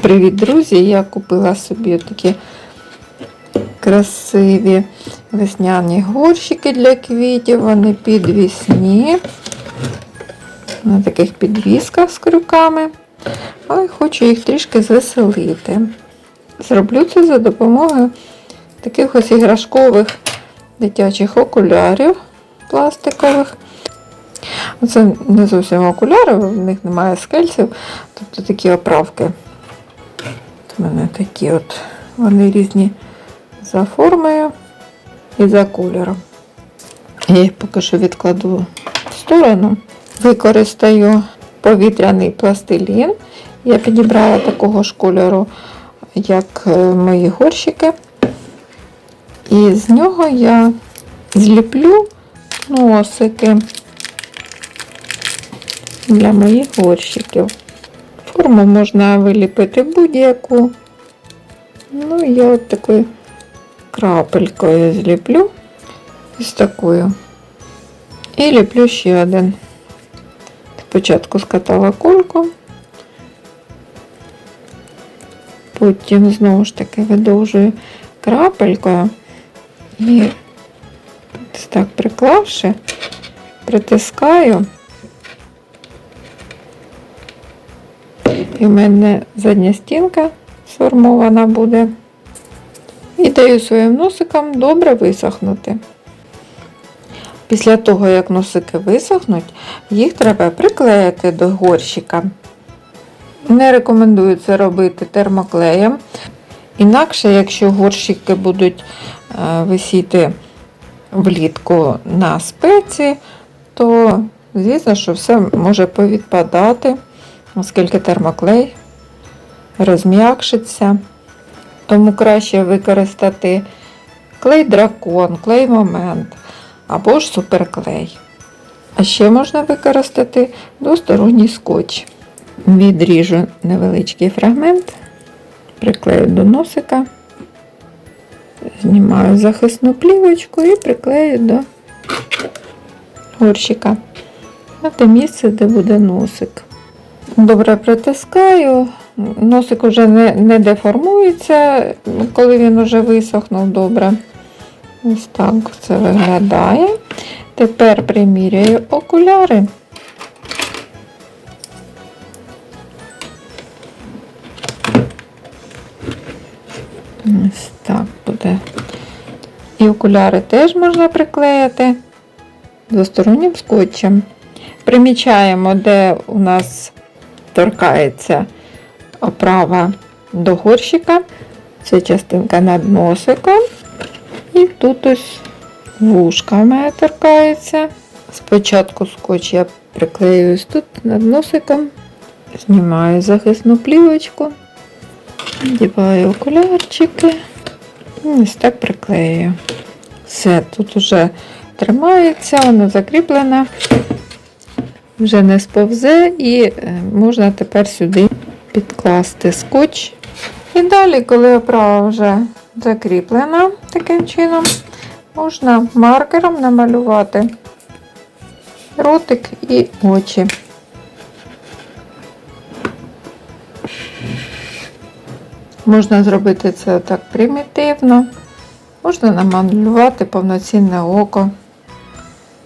Привіт, друзі! Я купила собі такі красиві весняні горщики для квітів. Вони підвісні. На таких підвісках з крюками. Але хочу їх трішки звеселити. Зроблю це за допомогою таких ось іграшкових дитячих окулярів пластикових. Це не зовсім окуляри, в них немає скельців, тобто такі оправки. У мене такі от, вони різні за формою і за кольором. Я їх поки що відкладу в сторону. Використаю повітряний пластилін. Я підібрала такого ж кольору, як е, мої горщики. І з нього я зліплю носики для моїх горщиків. Форму можна виліпити будь-яку. Ну, я от такою крапелькою зліплю. Ось такою. І ліплю ще один. Спочатку скатала кульку, потім знову ж таки видовжую крапелькою і так приклавши, притискаю. І в мене задня стінка сформована буде. І даю своїм носикам добре висохнути. Після того, як носики висохнуть, їх треба приклеїти до горщика. Не рекомендую це робити термоклеєм. Інакше, якщо горщики будуть е, висіти влітку на спеці, то звісно, що все може повідпадати оскільки термоклей розм'якшиться. Тому краще використати клей дракон, клей момент або ж суперклей. А ще можна використати двосторонній скотч. Відріжу невеличкий фрагмент, приклею до носика, знімаю захисну плівочку і приклею до горщика. На те місце, де буде носик. Добре притискаю, носик вже не, не деформується, коли він вже висохнув добре. Ось так це виглядає. Тепер приміряю окуляри. Ось так буде. І окуляри теж можна приклеїти двостороннім скотчем. Примічаємо, де у нас торкається оправа до горщика. Це частинка над носиком. І тут ось вушка в мене торкається. Спочатку скотч я приклею тут над носиком, знімаю захисну плівочку, надіваю окулярчики. І ось так приклею. Все, тут вже тримається, воно закріплене вже не сповзе і е, можна тепер сюди підкласти скотч. І далі, коли оправа вже закріплена таким чином, можна маркером намалювати ротик і очі. Можна зробити це так примітивно, можна намалювати повноцінне око,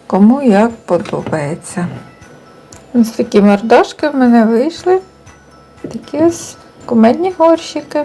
кому як подобається. Ось такі мордашки в мене вийшли. Такі ось кумедні горщики.